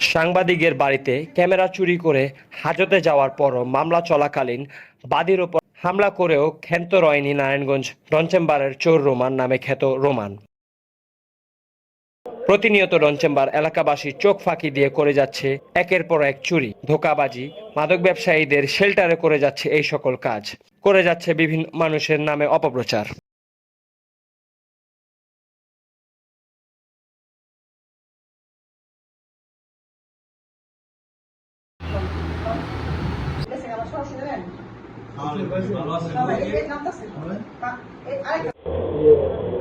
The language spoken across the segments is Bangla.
সাংবাদিকের বাড়িতে ক্যামেরা চুরি করে হাজতে যাওয়ার পরও মামলা চলাকালীন বাদীর ওপর হামলা করেও ক্ষান্ত রয়নি নারায়ণগঞ্জ রঞ্চেম্বারের চোর রোমান নামে খ্যাত রোমান। প্রতিনিয়ত রঞ্চেম্বার এলাকাবাসী চোখ ফাঁকি দিয়ে করে যাচ্ছে একের পর এক চুরি, ধোকাবাজি, মাদক ব্যবসায়ীদের শেল্টারে করে যাচ্ছে এই সকল কাজ, করে যাচ্ছে বিভিন্ন মানুষের নামে অপপ্রচার। আবার সরাসরি দেবেন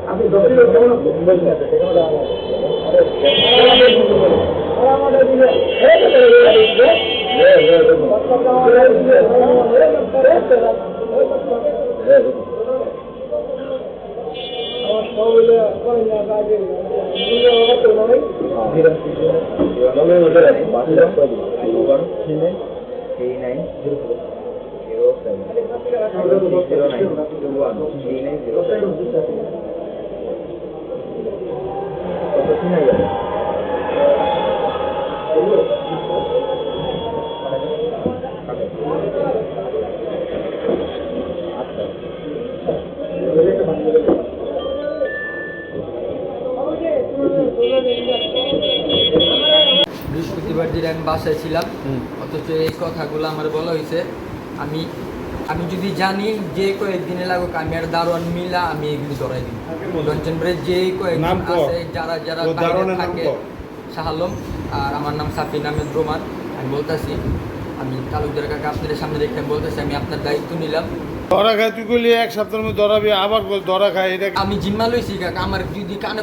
আপনি দক্ষিণ কেমন আমার সব হইলে করে না আগে বুঝে অবাক করে নয় 3907 0701 বৃহস্পতিবার দিন আমি বাসায় ছিলাম। অথচ এই কথাগুলো আমার বলা হয়েছে। আমি আমি যদি জানি যে কয়েকদিনে লাগুক আমি আর দারোয়ান মিলা আমি এগুলি ধরাই দিই যে। আছে যারা যারা বাইরে থাকে শাহালম আর আমার নাম সাফিন আহমেদ রোমান। আমি বলতেছি আমি তালুকদার কাকা আপনাদের সামনে আমি বলতেছি আমি আপনার দায়িত্ব নিলাম। ধরা খায় তুই করলি এক সপ্তাহের মধ্যে ধরাবি আবার ধরা খায় এটা আমি জিম্মা লইছি কাকা আমার যদি কানে